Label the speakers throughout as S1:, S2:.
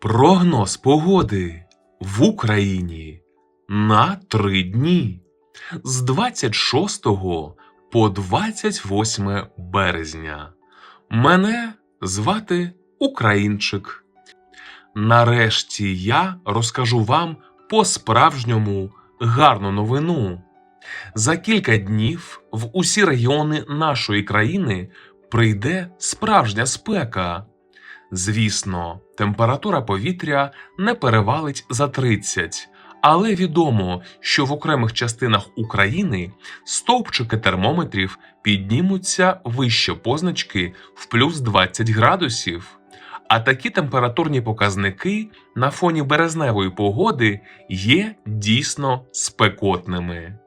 S1: Прогноз погоди в Україні на три дні з 26 по 28 березня. Мене звати Українчик. Нарешті я розкажу вам по-справжньому гарну новину. За кілька днів в усі регіони нашої країни прийде справжня спека. Звісно, температура повітря не перевалить за 30, але відомо, що в окремих частинах України стовпчики термометрів піднімуться вище позначки в плюс 20 градусів. А такі температурні показники на фоні березневої погоди є дійсно спекотними.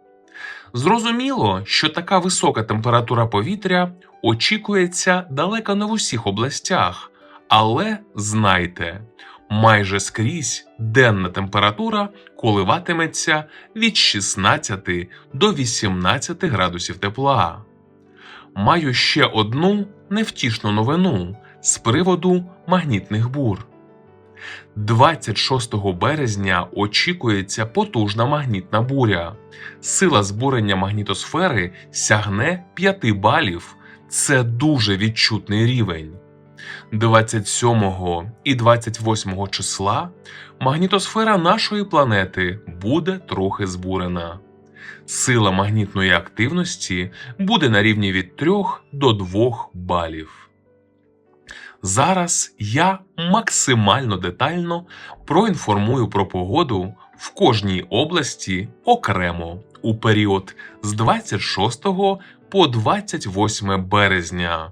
S1: Зрозуміло, що така висока температура повітря очікується далеко не в усіх областях, але знайте, майже скрізь денна температура коливатиметься від 16 до 18 градусів тепла. Маю ще одну невтішну новину з приводу магнітних бур. 26 березня очікується потужна магнітна буря. Сила збурення магнітосфери сягне 5 балів. Це дуже відчутний рівень. 27 і 28 числа магнітосфера нашої планети буде трохи збурена. Сила магнітної активності буде на рівні від 3 до 2 балів. Зараз я максимально детально проінформую про погоду в кожній області окремо у період з 26 по 28 березня.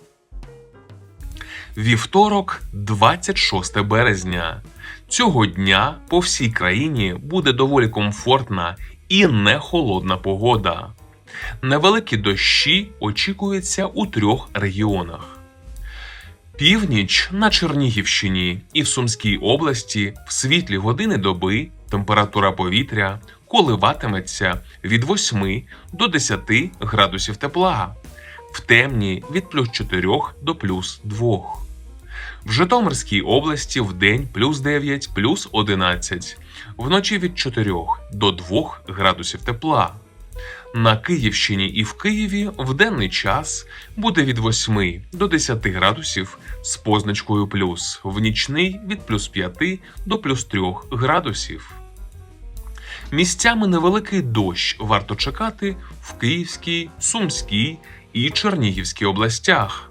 S1: Вівторок, 26 березня. Цього дня по всій країні буде доволі комфортна і не холодна погода. Невеликі дощі очікуються у трьох регіонах. Північ на Чернігівщині і в Сумській області в світлі години доби температура повітря коливатиметься від 8 до 10 градусів тепла, в темні від плюс 4 до плюс 2. В Житомирській області в день плюс 9 плюс 11, вночі від 4 до 2 градусів тепла. На Київщині і в Києві в денний час буде від 8 до 10 градусів з позначкою плюс, в нічний від плюс 5 до плюс 3 градусів. Місцями невеликий дощ варто чекати в Київській, Сумській і Чернігівській областях.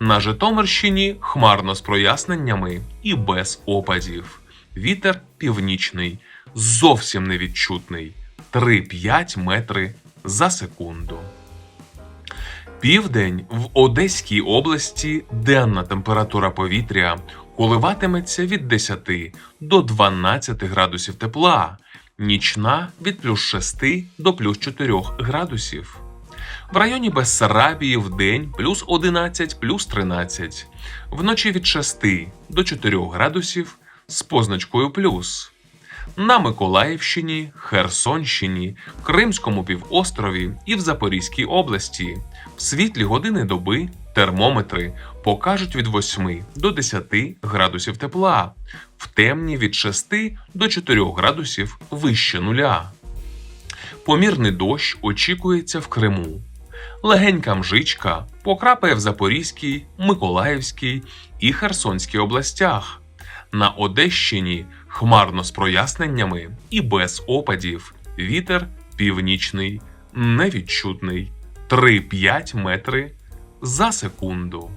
S1: На Житомирщині хмарно з проясненнями і без опадів. Вітер північний, зовсім невідчутний 3-5 метри за секунду. Південь в Одеській області денна температура повітря коливатиметься від 10 до 12 градусів тепла, нічна від плюс 6 до плюс 4 градусів. В районі Бессарабії в день плюс 11 плюс 13, вночі від 6 до 4 градусів з позначкою плюс. На Миколаївщині, Херсонщині, Кримському півострові і в Запорізькій області в світлі години доби термометри покажуть від 8 до 10 градусів тепла, в темні від 6 до 4 градусів вище нуля. Помірний дощ очікується в Криму. Легенька мжичка покрапає в Запорізькій, Миколаївській і Херсонській областях. На Одещині хмарно з проясненнями і без опадів. Вітер північний, невідчутний 3-5 метри за секунду.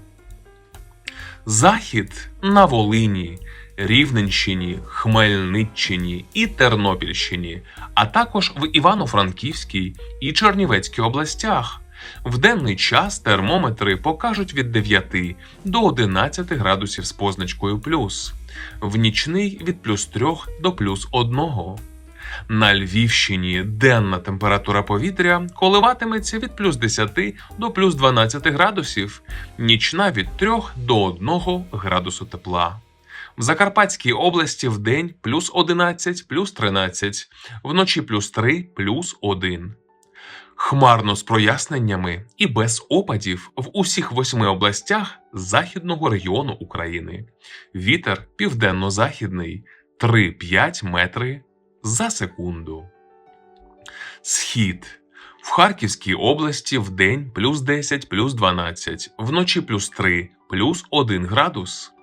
S1: Захід на Волині, Рівненщині, Хмельниччині і Тернопільщині, а також в Івано-Франківській і Чернівецькій областях. В денний час термометри покажуть від 9 до 11 градусів з позначкою плюс, в нічний від плюс 3 до плюс 1. На Львівщині денна температура повітря коливатиметься від плюс 10 до плюс 12 градусів, нічна від 3 до 1 градусу тепла. В Закарпатській області в день плюс 11, плюс 13, вночі плюс 3, плюс 1. Хмарно з проясненнями і без опадів в усіх восьми областях західного регіону України. Вітер південно-західний 3-5 метри за секунду. Схід. В Харківській області в день плюс 10, плюс 12, вночі плюс 3, плюс 1 градус.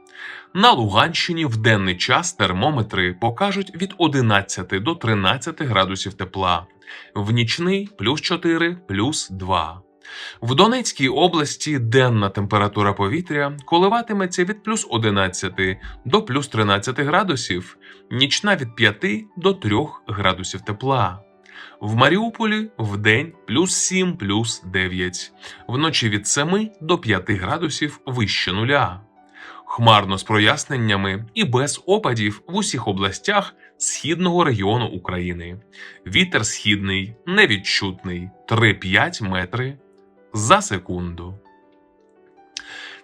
S1: На Луганщині в денний час термометри покажуть від 11 до 13 градусів тепла, в нічний плюс 4, плюс 2. В Донецькій області денна температура повітря коливатиметься від плюс 11 до плюс 13 градусів, нічна від 5 до 3 градусів тепла. В Маріуполі в день плюс 7 плюс 9, вночі від 7 до 5 градусів вище нуля. Хмарно з проясненнями і без опадів в усіх областях східного регіону України. Вітер східний, невідчутний 3-5 метри за секунду.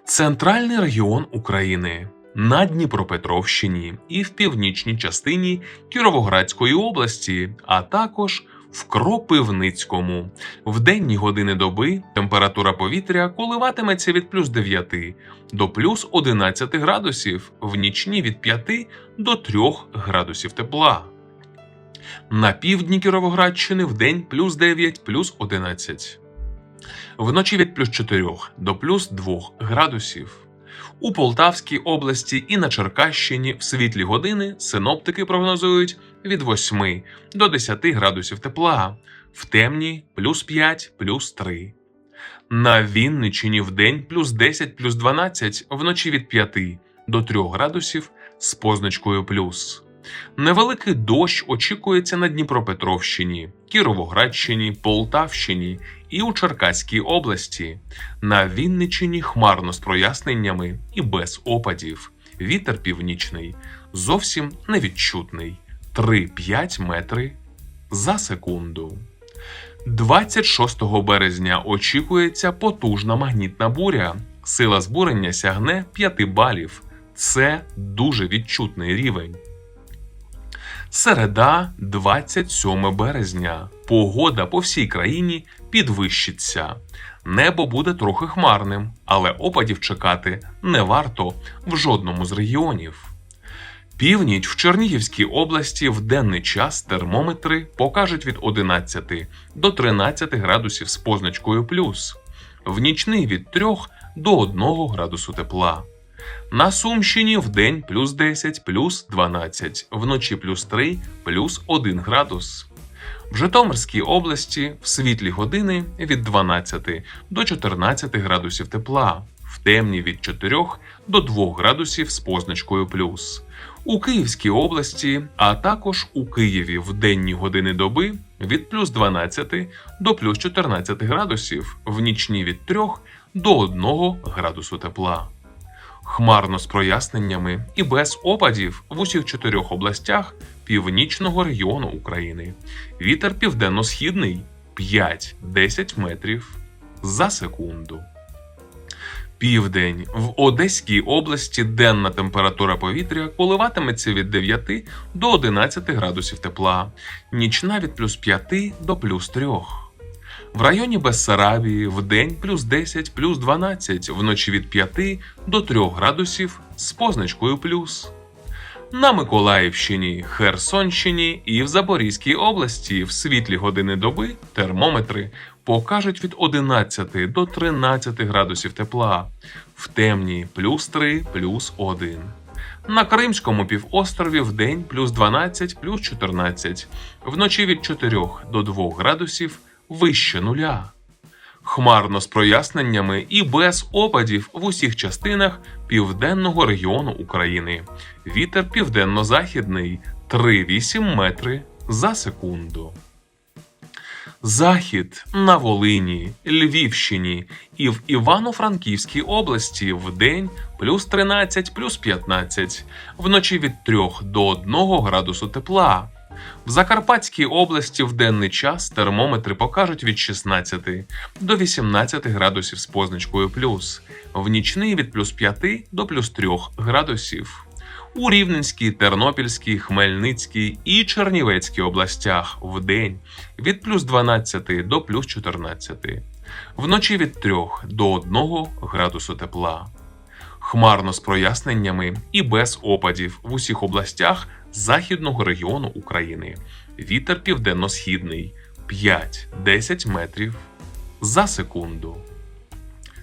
S1: Центральний регіон України на Дніпропетровщині і в північній частині Кіровоградської області, а також в Кропивницькому. В денні години доби температура повітря коливатиметься від плюс 9 до плюс 11 градусів, в нічні від 5 до 3 градусів тепла. На півдні Кіровоградщини в день плюс 9 плюс 11 вночі від плюс 4 до плюс 2 градусів. У Полтавській області і на Черкащині в світлі години синоптики прогнозують від 8 до 10 градусів тепла, в темні плюс 5 плюс 3. На Вінничині в день плюс 10 плюс 12, вночі від 5 до 3 градусів з позначкою плюс. Невеликий дощ очікується на Дніпропетровщині, Кіровоградщині, Полтавщині і у Черкаській області. На Вінничині хмарно з проясненнями і без опадів. Вітер північний, зовсім невідчутний 3-5 метри за секунду. 26 березня очікується потужна магнітна буря. Сила збурення сягне 5 балів. Це дуже відчутний рівень. Середа, 27 березня. Погода по всій країні підвищиться. Небо буде трохи хмарним, але опадів чекати не варто в жодному з регіонів. Північ в Чернігівській області в денний час термометри покажуть від 11 до 13 градусів з позначкою плюс, в нічний від 3 до 1 градусу тепла. На Сумщині в день плюс 10, плюс 12, вночі плюс 3, плюс 1 градус. В Житомирській області в світлі години від 12 до 14 градусів тепла, в темні від 4 до 2 градусів з позначкою плюс. У Київській області, а також у Києві в денні години доби від плюс 12 до плюс 14 градусів, в нічні від 3 до 1 градусу тепла. Хмарно з проясненнями і без опадів в усіх чотирьох областях північного регіону України. Вітер південно-східний 5-10 метрів за секунду. Південь в Одеській області денна температура повітря коливатиметься від 9 до 11 градусів тепла, нічна від плюс 5 до плюс 3. В районі Бессарабії в день плюс 10, плюс 12, вночі від 5 до 3 градусів з позначкою плюс. На Миколаївщині, Херсонщині і в Запорізькій області в світлі години доби термометри покажуть від 11 до 13 градусів тепла, в темні плюс 3, плюс 1. На Кримському півострові в день плюс 12, плюс 14, вночі від 4 до 2 градусів вище нуля. Хмарно з проясненнями і без опадів в усіх частинах південного регіону України. Вітер південно-західний 3,8 метри за секунду. Захід на Волині, Львівщині і в Івано-Франківській області в день плюс 13, плюс 15, вночі від 3 до 1 градусу тепла. В Закарпатській області в денний час термометри покажуть від 16 до 18 градусів з позначкою плюс, в нічний від плюс 5 до плюс 3 градусів. У Рівненській, Тернопільській, Хмельницькій і Чернівецькій областях в день від плюс 12 до плюс 14, вночі від 3 до 1 градусу тепла. Хмарно з проясненнями і без опадів в усіх областях західного регіону України. Вітер південно-східний 5-10 метрів за секунду.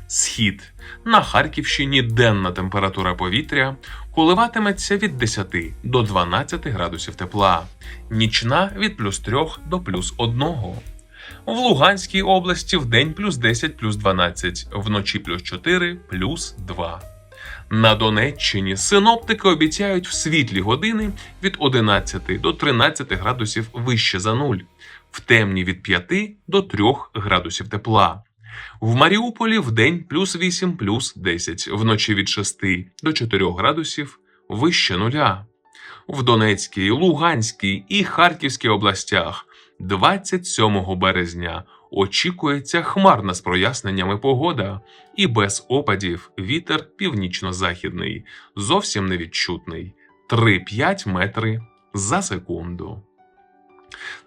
S1: Схід на Харківщині денна температура повітря коливатиметься від 10 до 12 градусів тепла, нічна від плюс 3 до плюс 1. В Луганській області в день плюс 10 плюс 12, вночі плюс 4 плюс 2. На Донеччині синоптики обіцяють в світлі години від 11 до 13 градусів вище за нуль, в темні від 5 до 3 градусів тепла. В Маріуполі в день плюс 8 плюс 10, вночі від 6 до 4 градусів вище нуля. В Донецькій, Луганській і Харківській областях 27 березня очікується хмарна з проясненнями погода і без опадів вітер північно-західний, зовсім невідчутний 3-5 метри за секунду.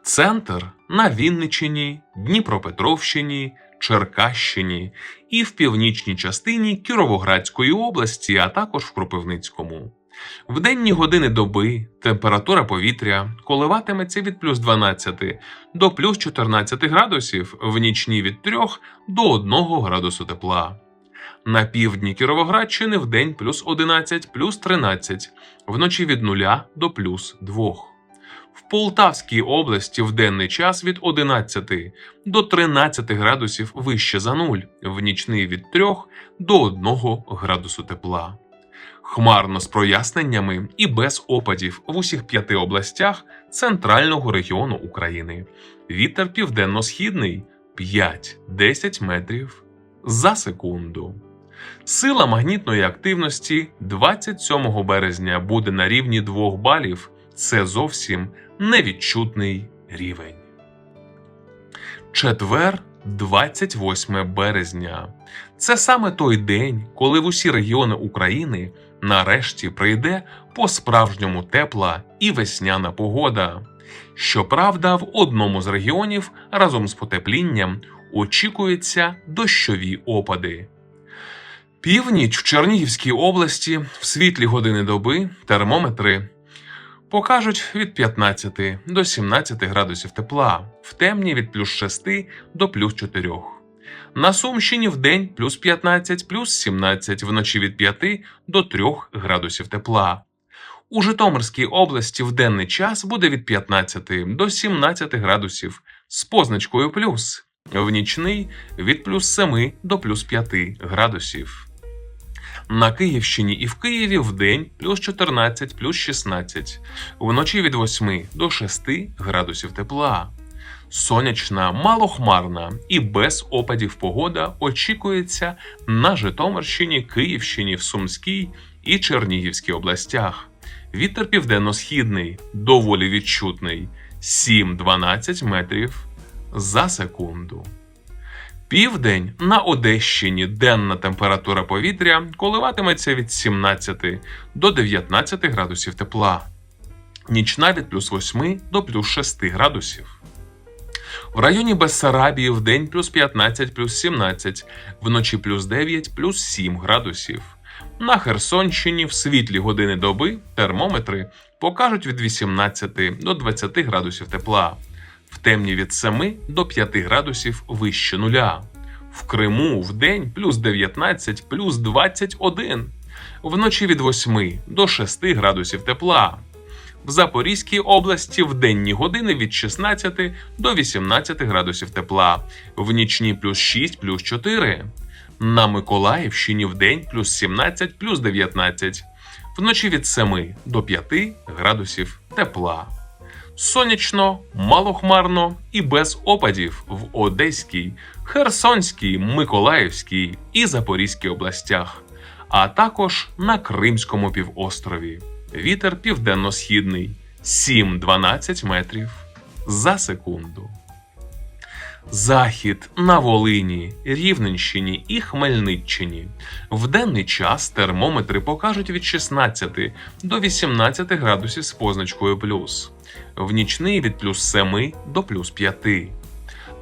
S1: Центр на Вінниччині, Дніпропетровщині, Черкащині і в північній частині Кіровоградської області, а також в Кропивницькому. В денні години доби температура повітря коливатиметься від плюс 12 до плюс 14 градусів, в нічні від 3 до 1 градусу тепла. На півдні Кіровоградщини в день плюс 11, плюс 13, вночі від 0 до плюс 2. В Полтавській області в денний час від 11 до 13 градусів вище за нуль, в нічний від 3 до 1 градусу тепла. Хмарно з проясненнями і без опадів в усіх п'яти областях центрального регіону України. Вітер південно-східний 5-10 метрів за секунду. Сила магнітної активності 27 березня буде на рівні 2 балів. Це зовсім невідчутний рівень. Четвер, 28 березня. Це саме той день, коли в усі регіони України нарешті прийде по-справжньому тепла і весняна погода. Щоправда, в одному з регіонів разом з потеплінням очікуються дощові опади. Північ в Чернігівській області в світлі години доби термометри покажуть від 15 до 17 градусів тепла, в темні від плюс 6 до плюс 4. На Сумщині в день плюс 15, плюс 17, вночі від 5 до 3 градусів тепла. У Житомирській області в денний час буде від 15 до 17 градусів з позначкою плюс, в нічний від плюс 7 до плюс 5 градусів. На Київщині і в Києві в день плюс 14, плюс 16, вночі від 8 до 6 градусів тепла. Сонячна, малохмарна і без опадів погода очікується на Житомирщині, Київщині, в Сумській і Чернігівській областях. Вітер південно-східний, доволі відчутний 7-12 метрів за секунду. Південь на Одещині денна температура повітря коливатиметься від 17 до 19 градусів тепла, нічна від плюс 8 до плюс 6 градусів. В районі Бессарабії в день плюс 15 плюс 17, вночі плюс 9 плюс 7 градусів. На Херсонщині в світлі години доби термометри покажуть від 18 до 20 градусів тепла, в темні від 7 до 5 градусів вище нуля. В Криму в день плюс 19 плюс 21, вночі від 8 до 6 градусів тепла. В Запорізькій області в денні години від 16 до 18 градусів тепла, в нічні плюс 6 плюс 4. На Миколаївщині в день плюс 17 плюс 19, вночі від 7 до 5 градусів тепла. Сонячно, малохмарно і без опадів в Одеській, Херсонській, Миколаївській і Запорізькій областях, а також на Кримському півострові. Вітер південно-східний 7-12 метрів за секунду. Захід на Волині, Рівненщині і Хмельниччині. В денний час термометри покажуть від 16 до 18 градусів з позначкою плюс, в нічний від плюс 7 до плюс 5.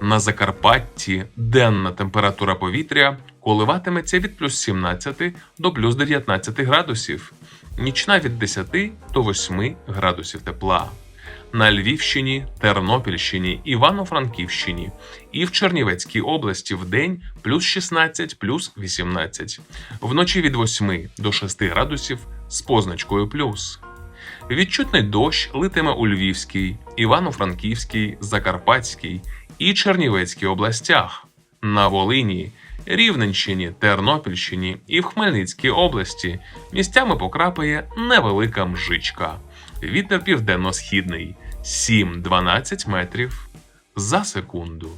S1: На Закарпатті денна температура повітря коливатиметься від плюс 17 до плюс 19 градусів, нічна від 10 до 8 градусів тепла. На Львівщині, Тернопільщині, Івано-Франківщині і в Чернівецькій області в день плюс 16 плюс 18, вночі від 8 до 6 градусів з позначкою плюс. Відчутний дощ литиме у Львівській, Івано-Франківській, Закарпатській і Чернівецькій областях, на Волині, Рівненщині, Тернопільщині і в Хмельницькій області місцями покрапає невелика мжичка. Вітер південно-східний 7-12 метрів за секунду.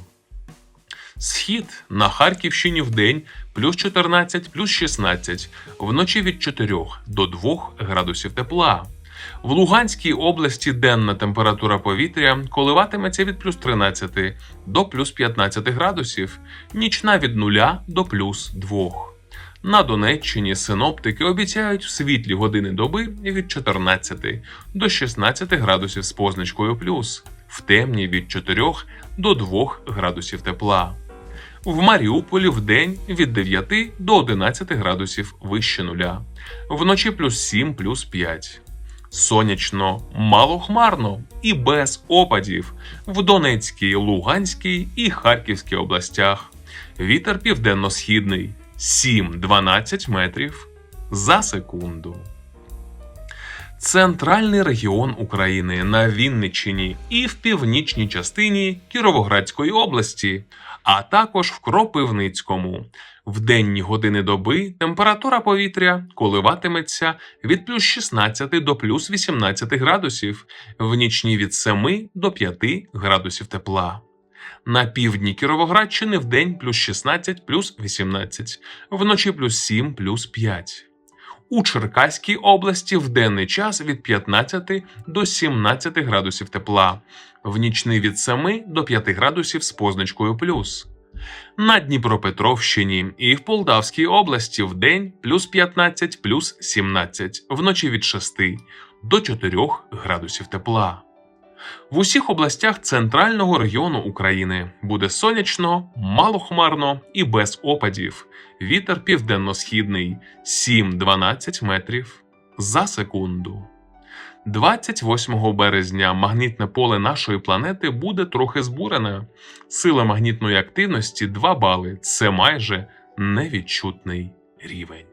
S1: Схід на Харківщині в день плюс 14 плюс 16, вночі від 4 до 2 градусів тепла. В Луганській області денна температура повітря коливатиметься від плюс 13 до плюс 15 градусів, нічна від 0 до плюс 2. На Донеччині синоптики обіцяють в світлі години доби від 14 до 16 градусів з позначкою плюс, в темні від 4 до 2 градусів тепла. В Маріуполі в день від 9 до 11 градусів вище нуля, вночі плюс 7 плюс 5. Сонячно, малохмарно і без опадів в Донецькій, Луганській і Харківській областях. Вітер південно-східний 7-12 метрів за секунду. Центральний регіон України на Вінниччині і в північній частині Кіровоградської області, а також в Кропивницькому. В денні години доби температура повітря коливатиметься від плюс 16 до плюс 18 градусів, в нічні від 7 до 5 градусів тепла. На півдні Кіровоградщини в день плюс 16 плюс 18, вночі плюс 7 плюс 5. У Черкаській області в денний час від 15 до 17 градусів тепла, в нічний від 7 до 5 градусів з позначкою плюс. На Дніпропетровщині і в Полтавській області в день плюс 15 плюс 17, вночі від 6 до 4 градусів тепла. В усіх областях центрального регіону України буде сонячно, малохмарно і без опадів. Вітер південно-східний 7-12 метрів за секунду. 28 березня магнітне поле нашої планети буде трохи збурене. Сила магнітної активності 2 бали це майже невідчутний рівень.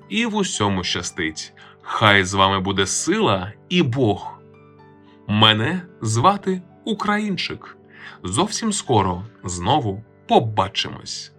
S1: і в усьому щастить. Хай з вами буде сила і Бог. Мене звати Українчик. Зовсім скоро знову побачимось.